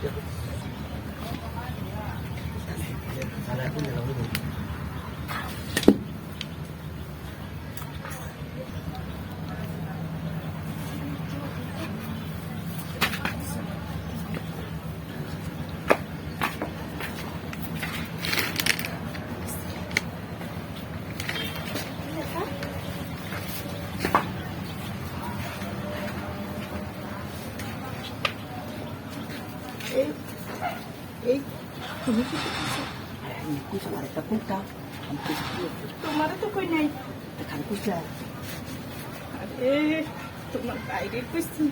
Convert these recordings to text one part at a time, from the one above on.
这样子。এই তুমি কি কিছু আরেকটা কুকটা আমি তো কই নাই খালি কুচলা তোমার বাইরে কুচছি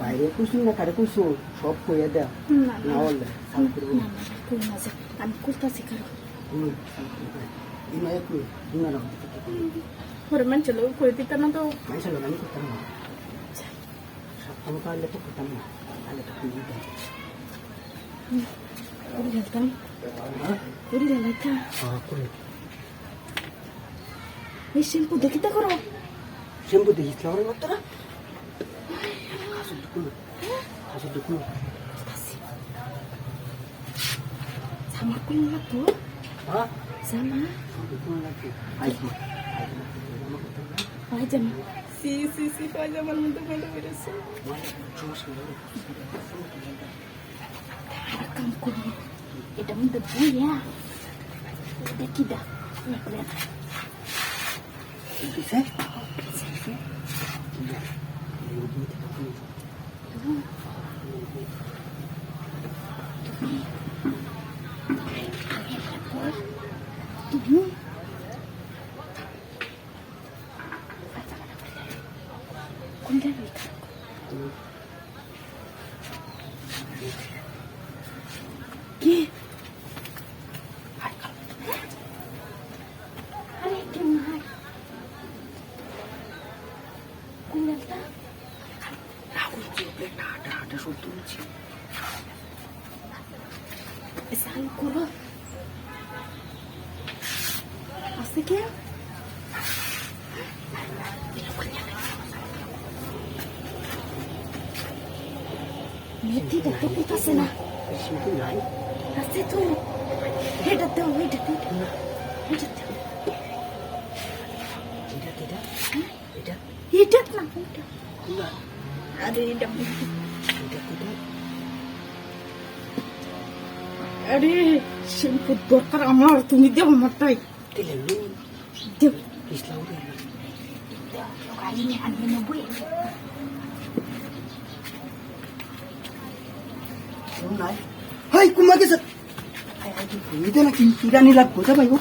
বাইরে কুচু না কারে কুচু সব কইয়া দে না হলে সাল করব না কই না যে আমি কুচটা শিখার হুম তো মান চলো করতাম না খুঁজে দেয় ওরে গেলতাম হ্যাঁ ওরে গেলাইতা হ্যাঁ করে এই শ্যাম্পু দেখিতে করো শ্যাম্পু দেখিস লাগানো করতো না খাসুর ঢুকুলো খাসুর ঢুকুলো জামা কোন লাগবো হ্যাঁ জামা ঢুকুলো লাগবে আইসি পায়জামা সি সি সি পায়জামার মধ্যে মেলে বেড়েছে আর কাম করব এটা মধ্যে বইয়া দেখি দা দিছে তুমি কোনটা রইতা কি আরে কি মার কোনটা রাহুল কি প্লেটটা হাঁটা হাঁটা শব্দ হচ্ছে চালু করো। আছে কে? মেয়েটি দেখতে পেতেছে না? আছে তো। এটা দাও এটা এটা এটা এটা এটা। এটা না এটা। আরে এটা আরে শ্যাম্পু দরকার আমার তুমি দেও আমার তাই তেলে লুই দেও ইসলাম রে গাড়ি নিয়ে আনবে নেবো নাই হাই কুমা গেছে হাই হাই তুমি দেনা কি কিরানি লাগবো যা ভাইও